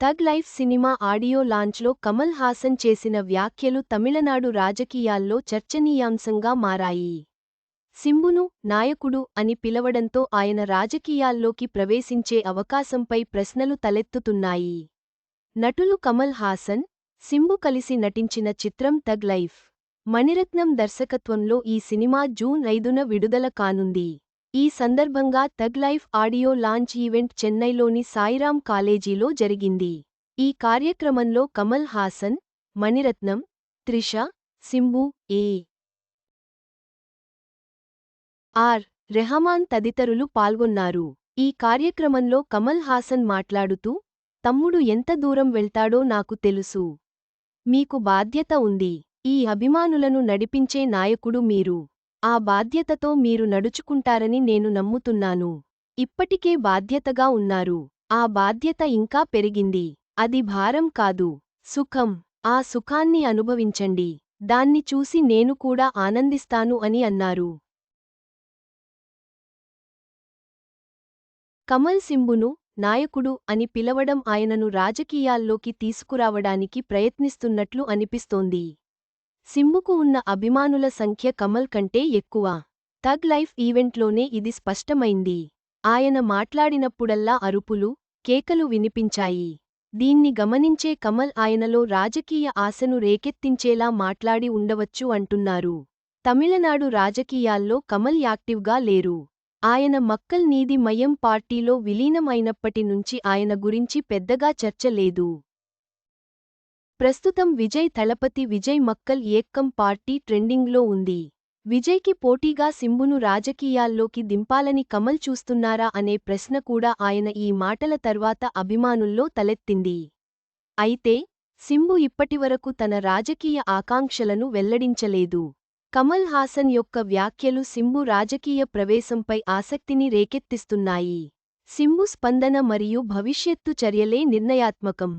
Tug life cinema audio లాంచ్లో కమల్ హాసన్ చేసిన వ్యాఖ్యలు తమిళనాడు రాజకీయాల్లో చర్చనీయాంశంగా మారాయి. సింబును నాయకుడు అని పిలవడంతో ఆయన రాజకీయాల్లోకి ప్రవేశించే అవకాశంపై ప్రశ్నలు తలెత్తుతున్నాయి. నటులు కమల్ హాసన్ సింబు కలిసి నటించిన చిత్రం థగ్ లైఫ్ మణిరత్నం దర్శకత్వంలో ఈ సినిమా జూన్ ఐదున విడుదల కానుంది. ఈ సందర్భంగా తగ్ లైఫ్ ఆడియో లాంచ్ ఈవెంట్ చెన్నైలోని సాయిరాం కాలేజీలో జరిగింది. ఈ కార్యక్రమంలో కమల్ హాసన్ మణిరత్నం త్రిష సింబు ఏ. ఆర్. రెహమాన్ తదితరులు పాల్గొన్నారు. ఈ కార్యక్రమంలో కమల్ హాసన్ మాట్లాడుతూ తమ్ముడు ఎంత దూరం వెళ్తాడో నాకు తెలుసు. మీకు బాధ్యత ఉంది. ఈ అభిమానులను నడిపించే నాయకుడు మీరు. ఆ బాధ్యతతో మీరు నడుచుకుంటారని నేను నమ్ముతున్నాను. ఇప్పటికే బాధ్యతగా ఉన్నారు. ఆ బాధ్యత ఇంకా పెరిగింది. అది భారం కాదు. సుఖం. ఆ సుఖాన్ని అనుభవించండి. దాన్ని చూసి నేను కూడా ఆనందిస్తాను అని అన్నారు. కమల్ సింబును నాయకుడు అని పిలవడం ఆయనను రాజకీయాల్లోకి తీసుకురావడానికి ప్రయత్నిస్తున్నట్లు అనిపిస్తోంది. సింబుకు ఉన్న అభిమానుల సంఖ్య కమల్ కంటే ఎక్కువ. థగ్ లైఫ్ ఈవెంట్లోనే ఇది స్పష్టమైంది. ఆయన మాట్లాడినప్పుడల్లా అరుపులు కేకలు వినిపించాయి. దీన్ని గమనించే కమల్ ఆయనలో రాజకీయ ఆశను రేకెత్తించేలా మాట్లాడి ఉండవచ్చు అంటున్నారు. తమిళనాడు రాజకీయాల్లో కమల్ యాక్టివ్గా లేరు. ఆయన మక్కల్ నీది మయం పార్టీలో విలీనం అయినప్పటి నుంచి ఆయన గురించి పెద్దగా చర్చ లేదు. ప్రస్తుతం విజయ్ తలపతి విజయ్ మక్కల్ ఏక్కం పార్టీ ట్రెండింగ్లో ఉంది. విజయ్కి పోటీగా సింబును రాజకీయాల్లోకి దింపాలని కమల్ చూస్తున్నారా అనే ప్రశ్న కూడా ఆయన ఈ మాటల తర్వాత అభిమానుల్లో తలెత్తింది. అయితే సింబు ఇప్పటివరకు తన రాజకీయ ఆకాంక్షలను వెల్లడించలేదు. కమల్ హాసన్ యొక్క వ్యాఖ్యలు సింబు రాజకీయ ప్రవేశంపై ఆసక్తిని రేకెత్తిస్తున్నాయి. సింబు స్పందన మరియు భవిష్యత్తు చర్యలే నిర్ణయాత్మకం.